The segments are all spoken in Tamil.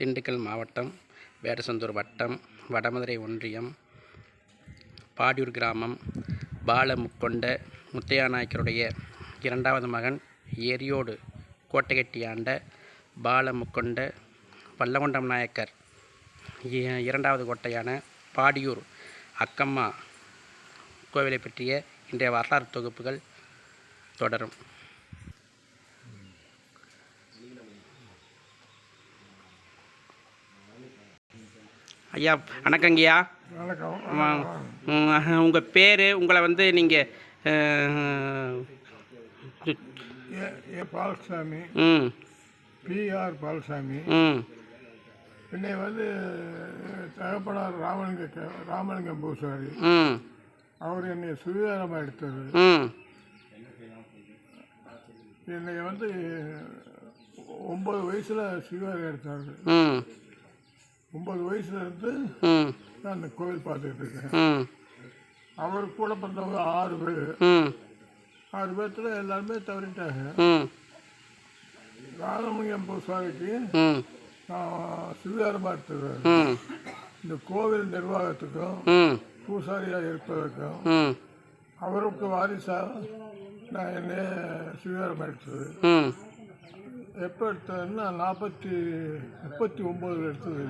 திண்டுக்கல் மாவட்டம் வேடசந்தூர் வட்டம் வடமதுரை ஒன்றியம் பாடியூர் கிராமம் பாலமுக்கொண்ட முத்தையா நாயக்கருடைய இரண்டாவது மகன் எரியோடு கோட்டைகட்டி ஆண்ட பாலமுக்கொண்ட பல்லகொண்டம் நாயக்கர். இ- இரண்டாவது கோட்டையான பாடியூர் அக்கம்மா கோவிலை பற்றிய இன்றைய வரலாறு தொகுப்புகள் தொடரும். ஐயா வணக்கங்கய்யா வணக்கம். உங்கள் பேர் உங்களை வந்து நீங்கள் ஏ ஏ பாலசாமி. ம் பிஆர் பாலசாமி. ம் என்னை வந்து தகப்பனார் ராமலிங்க ராமலிங்கம் பூசாரி. ம் அவர் என்னை சுவீகாரமாக எடுத்தது ம் என்னை வந்து ஒம்பது வயசில் சுவீகாரம் எடுத்தார். ம் ஒம்பது வயசுல இருந்து நான் அந்த கோவில் பார்த்துக்கிட்டு இருக்கேன். அவர் கூட பிறந்தவங்க ஆறு பேர். ஆறு பேர்த்தில் எல்லாருமே தவறிட்டாங்க. ம். ராமலிங்கம் பூசாரிக்கு ம். நான் எடுத்தது ம். இந்த கோவில் நிர்வாகத்துக்கும் பூசாரியாக இருப்பதற்கும் அவருக்கு வாரிசாக நான் என்னைய சுவீகாரம் எடுத்தது எப்போ எடுத்ததுன்னா நாற்பத்தி முப்பத்தி ஒம்போதில் எடுத்தது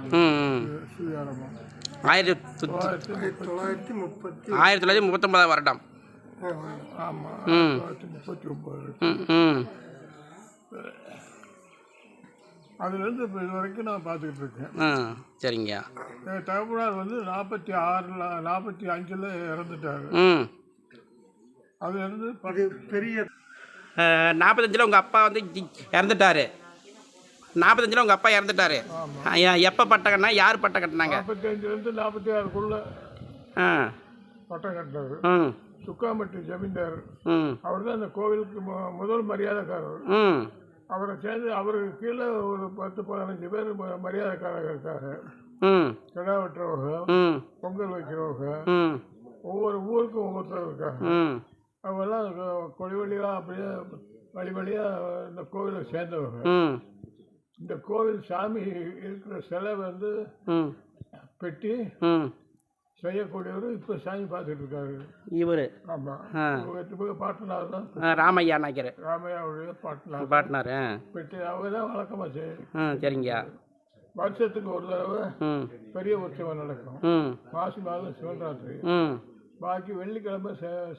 ஆயிரத்தி தொள்ளாயிரத்தி தொள்ளாயிரத்தி முப்பத்தி ஆயிரத்தி தொள்ளாயிரத்தி முப்பத்தொன்பதாம் வருடம். ஆமாம் ம். தொள்ளாயிரத்தி முப்பத்தி ஒம்பது அதுலேருந்து இப்போ இது வரைக்கும் நான் பார்த்துக்கிட்டு இருக்கேன். சரிங்கய்யா எங்கள் தகப்பனார் வந்து நாற்பத்தி ஆறில் நாற்பத்தி அஞ்சில் இறந்துட்டார். ம். அதுலேருந்து பெரிய நாற்பத்தஞ்சில் உங்கள் அப்பா வந்து இறந்துட்டாரு. நாற்பத்தஞ்சில் உங்கள் அப்பா இறந்துட்டாரு. எப்போ பட்டம் கட்டினா யார் பட்டம் கட்டினாங்க? நாற்பத்தி அஞ்சுலேருந்து நாற்பத்தி ஆறுக்குள்ளே ஆ. பட்டம் கட்டினார் ம் சுக்காம்பட்டி ஜமீன்தார். ம். அவர் தான் அந்த கோவிலுக்கு முதல் மரியாதைக்காரர். ம். அவரை சேர்ந்து அவருக்கு கீழே ஒரு பத்து பதினஞ்சு பேர் ம- மரியாதைக்காரங்க இருக்காங்க. ம். கிடா வெட்டுறவங்க ம். பொங்கல் வைக்கிறவங்க ம். ஒவ்வொரு ஊருக்கும் ஒவ்வொருத்தர் இருக்காங்க. ம். அவங்கெல்லாம் கொடி வழியாக அப்படியே வழி வழியாக இந்த கோவிலை சேர்ந்தவங்க. இந்த கோவில் சாமி இருக்கிற சிலை வந்து பெட்டி செய்யக்கூடியவர் இப்போ சாமி பார்த்துட்டு இருக்காரு. இவர். ஆமாம் பாட்டனார் தான். ராமையா நாய்க்கர். ராமையாவுடைய பாட்டனார். பாட்னார் ஆ. பெட்டி அவங்க தான் வழக்கமாக செய்யும் சரிங்கய்யா. வருஷத்துக்கு ஒரு தடவை பெரிய உற்சவம் நடக்கும். மாசி மாதம் சிவராத்திரி பாக்கி வெள்ளிக்கிழமை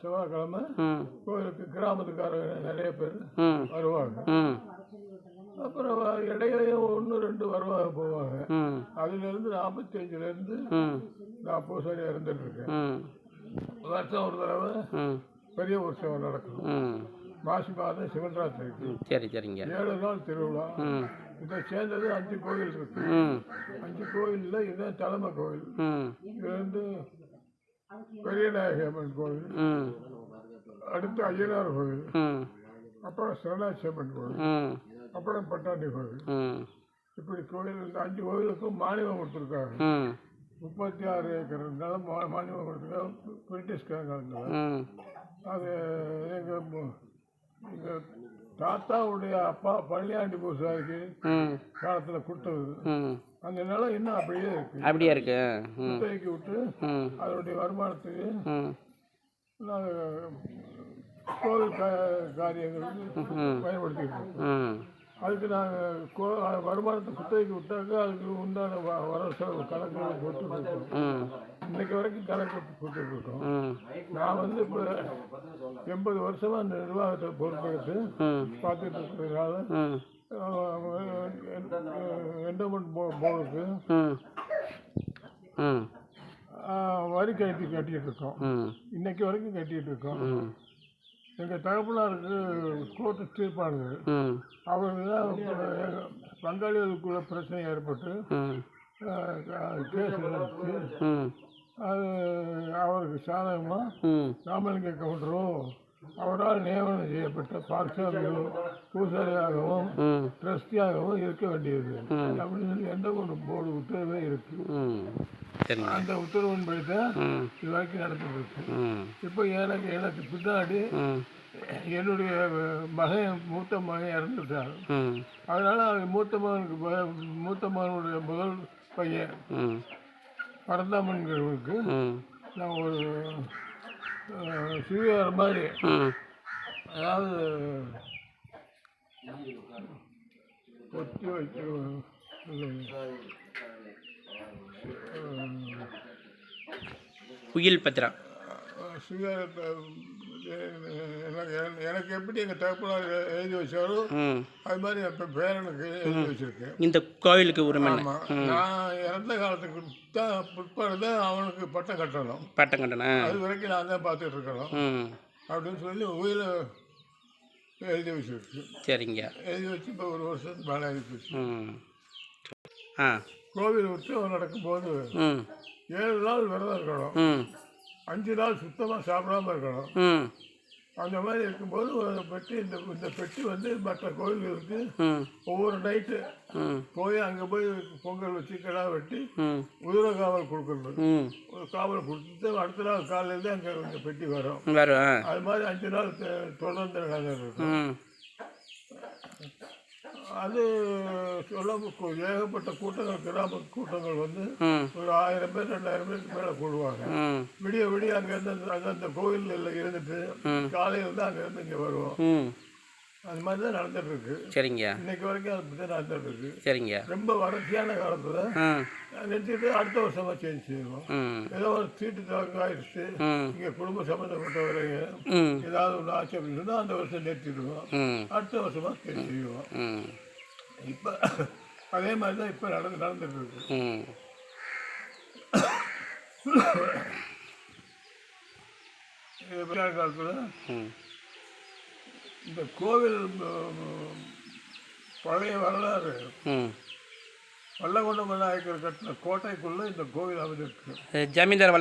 செவ்வாய்க்கிழமை கோயிலுக்கு கிராமத்துக்காரங்க நிறைய பேர் வருவாங்க. அப்புறம் இடையிலையும் ஒன்று ரெண்டு வருவாங்க போவாங்க. அதுலேருந்து நாற்பத்தி அஞ்சுலேருந்து நான் பூசாரியாக இருந்துட்டு இருக்கேன் வருஷம் ஒரு தடவை பெரிய உற்சவம் நடக்கும். மாசி மாதம் சிவராத்திரிக்கு ம். சரி சரிங்க. ஏழு நாள் திருவிழா. இதை சேர்ந்தது அஞ்சு கோயில் இருக்கு அஞ்சு கோயிலில் இதுதான் தலைமை கோயில். இது வந்து பெரியநாயகி அம்மன் கோயில். ம் அடுத்து ஐயனார் கோயில். ம் அப்புறம் கோயில். ம் அப்புறம் பட்டாண்டி கோயில். ம் இப்படி கோயில் இந்த அஞ்சு கோயிலுக்கும் மானியம் கொடுத்துருக்காங்க. முப்பத்தி ஆறு ஏக்கர் நிலம் மா- மானியம் கொடுத்துருக்காங்க. பிரிட்டிஷ்காரங்க ம் அது எங்கள் எங்கள் தாத்தாவுடைய அப்பா பழனியாண்டி பூசாரிக்கு காலத்தில் கொடுத்தது. அந்த நிலம் இன்னும் அப்படியே இருக்கு. அப்படியே இருக்கு. குத்தகைக்கு விட்டு அதனுடைய வருமானத்துக்கு கோவில் கா காரியங்களுக்கு பயன்படுத்திக்கிட்டு இருக்கோம். ம். அதுக்கு நாங்கள் கோ வருமானத்தை குத்தகைக்கு விட்டாக்க அதுக்கு உண்டான வ- வரவு செலவு கணக்கு கொடுத்துருக்கோம் ம். இன்னைக்கு வரைக்கும் கணக்கு கொடுத்துட்ருக்கோம் ம். நான் வந்து இப்போ எண்பது வருஷமாக அந்த நிர்வாகத்தை பொறுப்பெடுத்து பார்த்துட்டு இருக்கிறதுனால என்டோமெண்ட் போ போர்டுக்கு வரி கட்டி கட்டிகிட்டு இருக்கோம். இன்னைக்கு வரைக்கும் கட்டிகிட்டு இருக்கோம். எங்கள் தகப்பனாருக்கு கோர்ட்டு தீர்ப்பானுங்க ம் அவங்க தான் பங்காளிகளுக்குள்ள பிரச்சனை ஏற்பட்டு கேஸ் அது அவருக்கு சாதகமாக ராமலிங்க கவுண்டரும் அவரால் நியமனம் செய்யப்பட்ட பார்சாமியும் பூசாரியாகவும் ட்ரஸ்டியாகவும் இருக்க வேண்டியது. அப்படின்னு சொல்லி எந்த ஒரு போர்டு உத்தரவே இருக்கு. அந்த உத்தரவின்படி தான் இது வரைக்கும் நடந்துட்டு இருக்கு இப்போ எனக்கு எனக்கு பின்னாடி என்னுடைய மகன் மூத்த மகன் இறந்துட்டார். அதனால அவன் மூத்த மகனுக்கு மூத்த மகனுடைய முதல் பையன். ம். நான் ஒரு சுவீகாரம் மாதிரி அதாவது ஒத்தி வைக்க குயில் பத்திரம். சுவீகாரத்தை எனக்கு எப்படி எங்கள் தகப்பனார் எழுதி வச்சாரோ ம். அது மாதிரி என் பேரனுக்கு எழுதி வச்சிருக்கேன். இந்த கோவிலுக்கு உரிமை ஆமாம் நான் இறந்த காலத்துக்கு தான் பிற்பாடு தான் அவனுக்கு பட்டம் கட்டணும். பட்டம் கட்டணம் அது வரைக்கும் நான் தான் பார்த்துட்டு இருக்கணும். அப்படின்னு சொல்லி உயிரை எழுதி வச்சிருக்கு சரிங்க. எழுதி வச்சு இப்போ ஒரு வருஷத்துக்கு மேலே எழுதி போச்சு ம். ஆ. கோவில் உற்சவம் நடக்கும்போது ஏழு நாள் விரதம் இருக்கணும். அஞ்சு நாள் சுத்தமாக சாப்பிடாம இருக்கணும். அந்த மாதிரி இருக்கும்போது ஒரு பெட்டி இந்த இந்த பெட்டி வந்து மற்ற கோயில்களுக்கு ஒவ்வொரு நைட்டு போய் அங்கே போய் பொங்கல் வச்சு கிடா வெட்டி ம். குதிரை காவல் கொடுக்கறது ம். ஒரு காவல் கொடுத்துட்டு அடுத்த நாள் காலையில் அங்கே இந்த பெட்டி வரும். அது மாதிரி அஞ்சு நாள் தொடர்ந்து நடந்துருக்கும் ம். அது சொல்ல ஏகப்பட்ட கூட்டங்கள் கிராம கூட்டங்கள் வந்து ஒரு ஆயிரம் பேர் ரெண்டாயிரம் பேருக்கு மேலே கூடுவாங்க. விடிய விடிய அங்கேருந்து அந்த அங்க அந்த கோயிலில் இருந்துட்டு காலையில் வந்து அங்கேருந்து இங்கே வருவோம். அது மாதிரி தான் நடந்துட்டு இருக்கு சரிங்க. இன்னைக்கு வரைக்கும் அது தான் நடந்துட்டு இருக்கு சரிங்க. ரொம்ப வறட்சியான காலத்தில் நிறுத்திட்டு அடுத்த வருஷமா சேஞ்ச் செய்வோம் ஏதோ ஒரு சீட்டு தாங்க ஆயிடுச்சு இங்கே குடும்ப சம்மந்தப்பட்டவரைங்க ஏதாவது ஒன்று ஆச்சு அப்படின்னு சொன்னா அந்த வருஷம் நிறுத்திடுவோம். அடுத்த வருஷமா சேஞ்ச் செய்வோம். இப்போ அதே மாதிரி தான் இப்போ நடந்து நடந்துட்டு இருக்கு காலத்தில் இந்த கோவில் பழைய வரலாறு. ம். வல்லகொண்டம் நாயக்கர் கட்டின கோட்டைக்குள்ளே இந்த கோவில் அமைந்திருக்கு. இது ஜமீன்தார்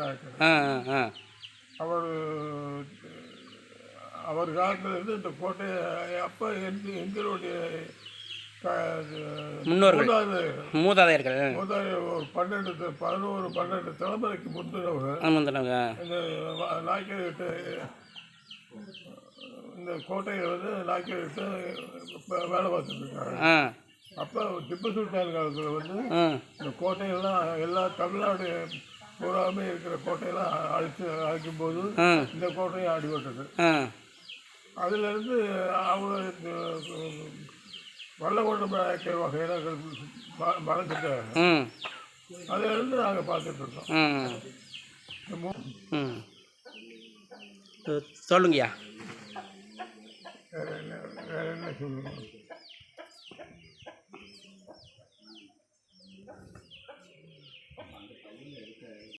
நாயக்கர் ஆ ஆ ஆ. அவர் அவர் காலத்திலிருந்து இந்த கோட்டையை அப்போ எங்க எங்களுடைய முன்னோர்கள் மூதாதையர் மூதாதையர்கள். மூதாதையர் ஒரு பன்னெண்டு பதினோரு பன்னெண்டு தலைமுறைக்கு முந்தினவங்க ஆமாம் இந்த நாய்க்கர்கிட்ட இந்த கோட்டையை வந்து நாய்க்கர்கிட்ட இப்ப வேலை ஆ. அப்போ திப்பு சுல்தான் காலத்தில் வந்து இந்த கோட்டையெல்லாம் எல்லா தமிழ்நாடு பூராமே இருக்கிற கோட்டையெல்லாம் அழிச்சு அழிக்கும்போது ஆ. இந்த கோட்டையும் அடிபட்டது அதிலிருந்து அவங்க வல்லகொண்ட நாயக்கர் வகையில் மறைஞ்சிட்டாங்க. அதிலிருந்து நாங்கள் பார்த்துட்டு இருக்கோம் சொல்லுங்கய்யா.